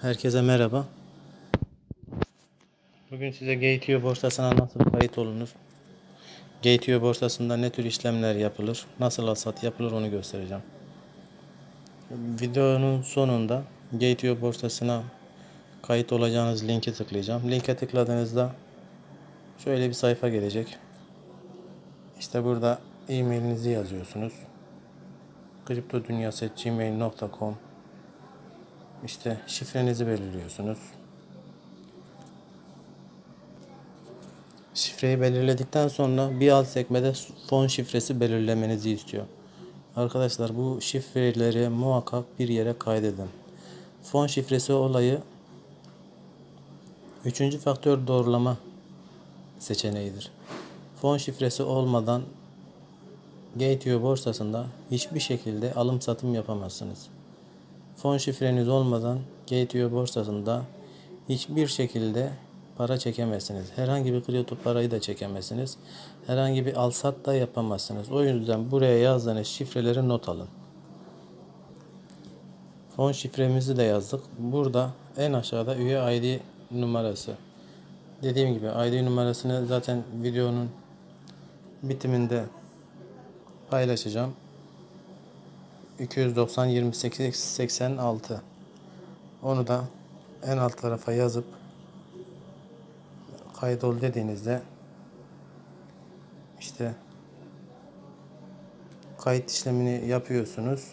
Herkese merhaba. Bugün size Gateo borsasına nasıl kayıt olunur? Gateo borsasında ne tür işlemler yapılır? Nasıl alsat yapılır onu göstereceğim. Videonun sonunda Gateo borsasına kayıt olacağınız linki tıklayacağım. Linke tıkladığınızda şöyle bir sayfa gelecek. İşte burada e-mailinizi yazıyorsunuz. kriptodunyası.gmail.com işte şifrenizi belirliyorsunuz. Şifreyi belirledikten sonra bir alt sekmede fon şifresi belirlemenizi istiyor. Arkadaşlar bu şifreleri muhakkak bir yere kaydedin. Fon şifresi olayı üçüncü faktör doğrulama seçeneğidir. Fon şifresi olmadan Gateo borsasında hiçbir şekilde alım satım yapamazsınız. Fon şifreniz olmadan Gateo borsasında hiçbir şekilde para çekemezsiniz. Herhangi bir kripto parayı da çekemezsiniz. Herhangi bir alsat da yapamazsınız. O yüzden buraya yazdığınız şifreleri not alın. Fon şifremizi de yazdık. Burada en aşağıda üye ID numarası. Dediğim gibi ID numarasını zaten videonun bitiminde paylaşacağım. 290 28 86 onu da en alt tarafa yazıp kaydol dediğinizde işte kayıt işlemini yapıyorsunuz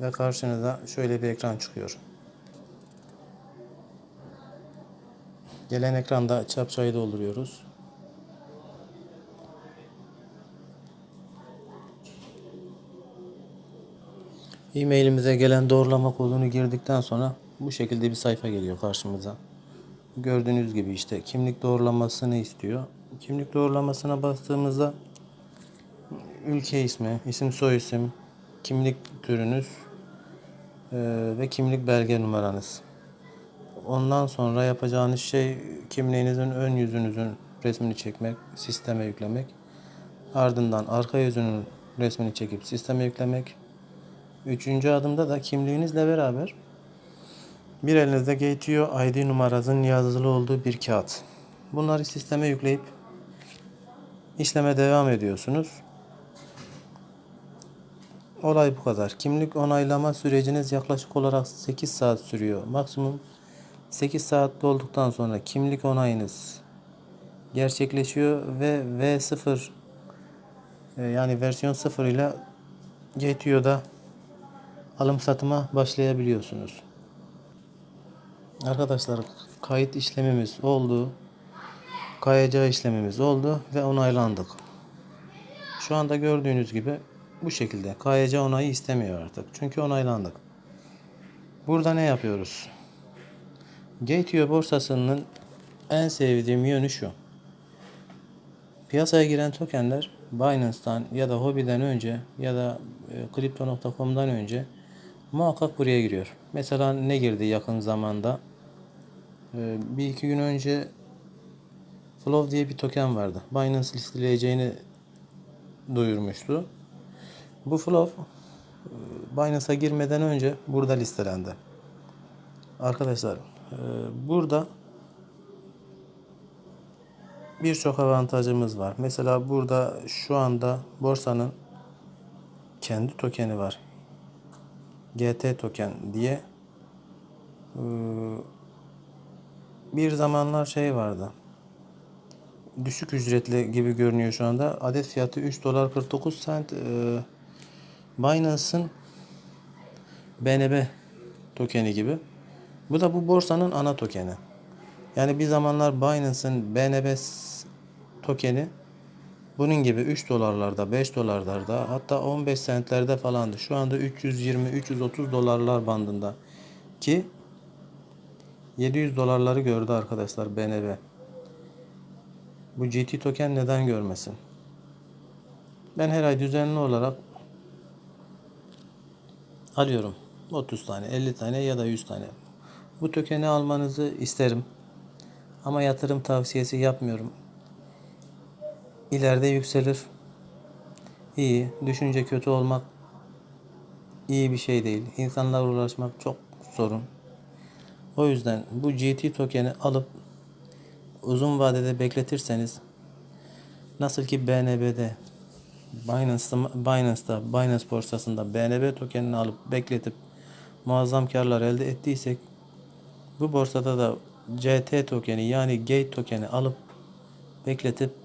ve karşınıza şöyle bir ekran çıkıyor. Gelen ekranda çapçayı dolduruyoruz. E-mailimize gelen doğrulama kodunu girdikten sonra bu şekilde bir sayfa geliyor karşımıza. Gördüğünüz gibi işte kimlik doğrulamasını istiyor. Kimlik doğrulamasına bastığımızda ülke ismi, isim soyisim, kimlik türünüz eee, ve kimlik belge numaranız. Ondan sonra yapacağınız şey kimliğinizin ön yüzünüzün resmini çekmek, sisteme yüklemek. Ardından arka yüzünün resmini çekip sisteme yüklemek. Üçüncü adımda da kimliğinizle beraber bir elinizde Gateo ID numaranızın yazılı olduğu bir kağıt. Bunları sisteme yükleyip işleme devam ediyorsunuz. Olay bu kadar. Kimlik onaylama süreciniz yaklaşık olarak 8 saat sürüyor. Maksimum 8 saat dolduktan sonra kimlik onayınız gerçekleşiyor ve V0 e, yani versiyon 0 ile Gateo'da alım satıma başlayabiliyorsunuz. Arkadaşlar kayıt işlemimiz oldu. KYC işlemimiz oldu ve onaylandık. Şu anda gördüğünüz gibi bu şekilde. KYC onayı istemiyor artık. Çünkü onaylandık. Burada ne yapıyoruz? Gateo borsasının en sevdiğim yönü şu. Piyasaya giren tokenler Binance'tan ya da Huobi'den önce ya da e, Crypto.com'dan önce muhakkak buraya giriyor. Mesela ne girdi yakın zamanda? E, bir iki gün önce Flow diye bir token vardı. Binance listeleyeceğini duyurmuştu. Bu Flow e, Binance'a girmeden önce burada listelendi. Arkadaşlar e, burada birçok avantajımız var. Mesela burada şu anda borsanın kendi tokeni var. GT token diye. Ee, Bir zamanlar şey vardı. Düşük ücretli gibi görünüyor şu anda. Adet fiyatı 3 dolar 49 cent. Ee, Binance'ın BNB tokeni gibi. Bu da bu borsanın ana tokeni. Yani bir zamanlar Binance'ın BNB tokeni bunun gibi 3 dolarlarda, 5 dolarlarda hatta 15 centlerde falandı. Şu anda 320-330 dolarlar bandında. Ki 700 dolarları gördü arkadaşlar BNB. Bu GT token neden görmesin? Ben her ay düzenli olarak alıyorum. 30 tane, 50 tane ya da 100 tane. Bu tokeni almanızı isterim. Ama yatırım tavsiyesi yapmıyorum. İleride yükselir. İyi, düşünce kötü olmak iyi bir şey değil. İnsanlarla uğraşmak çok sorun. O yüzden bu GT tokeni alıp uzun vadede bekletirseniz nasıl ki BNB'de Binance'da, Binance'da, Binance borsasında BNB tokenini alıp bekletip muazzam karlar elde ettiysek bu borsada da CT tokeni yani Gate tokeni alıp bekletip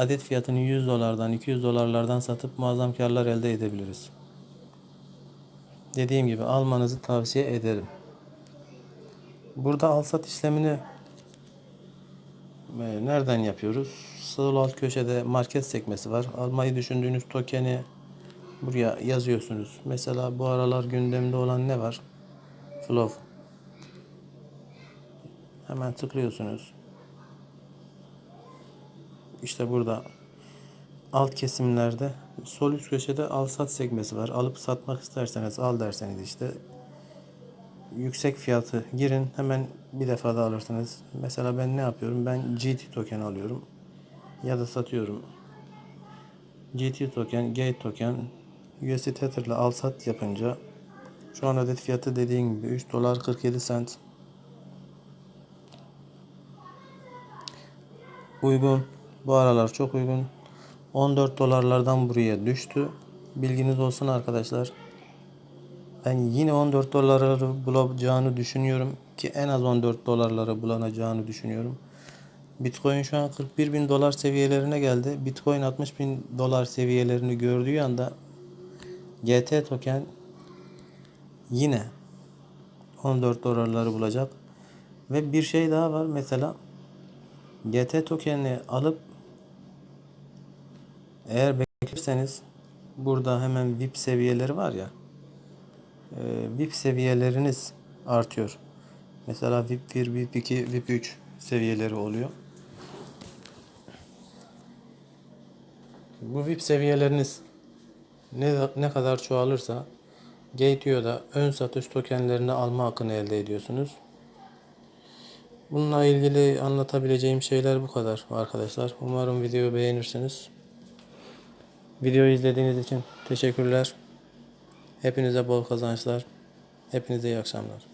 adet fiyatını 100 dolardan 200 dolarlardan satıp muazzam karlar elde edebiliriz. Dediğim gibi almanızı tavsiye ederim. Burada al sat işlemini e, nereden yapıyoruz? Sol alt köşede market sekmesi var. Almayı düşündüğünüz tokeni buraya yazıyorsunuz. Mesela bu aralar gündemde olan ne var? Flow. Hemen tıklıyorsunuz. İşte burada alt kesimlerde sol üst köşede al sat sekmesi var. Alıp satmak isterseniz al derseniz işte yüksek fiyatı girin hemen bir defada alırsınız. Mesela ben ne yapıyorum? Ben GT token alıyorum ya da satıyorum. GT token, Gate token USD Tether ile al sat yapınca şu an adet fiyatı dediğim gibi 3 dolar 47 cent. Uygun. Bu aralar çok uygun. 14 dolarlardan buraya düştü. Bilginiz olsun arkadaşlar. Ben yine 14 doları bulacağını düşünüyorum ki en az 14 dolarları bulunacağını düşünüyorum. Bitcoin şu an 41 bin dolar seviyelerine geldi. Bitcoin 60 bin dolar seviyelerini gördüğü anda GT token yine 14 dolarları bulacak. Ve bir şey daha var mesela GT tokenini alıp eğer beklerseniz burada hemen VIP seviyeleri var ya e, VIP seviyeleriniz artıyor. Mesela VIP 1, VIP 2, VIP 3 seviyeleri oluyor. Bu VIP seviyeleriniz ne, ne kadar çoğalırsa Gateo'da ön satış tokenlerini alma hakkını elde ediyorsunuz. Bununla ilgili anlatabileceğim şeyler bu kadar arkadaşlar. Umarım videoyu beğenirsiniz. Videoyu izlediğiniz için teşekkürler. Hepinize bol kazançlar. Hepinize iyi akşamlar.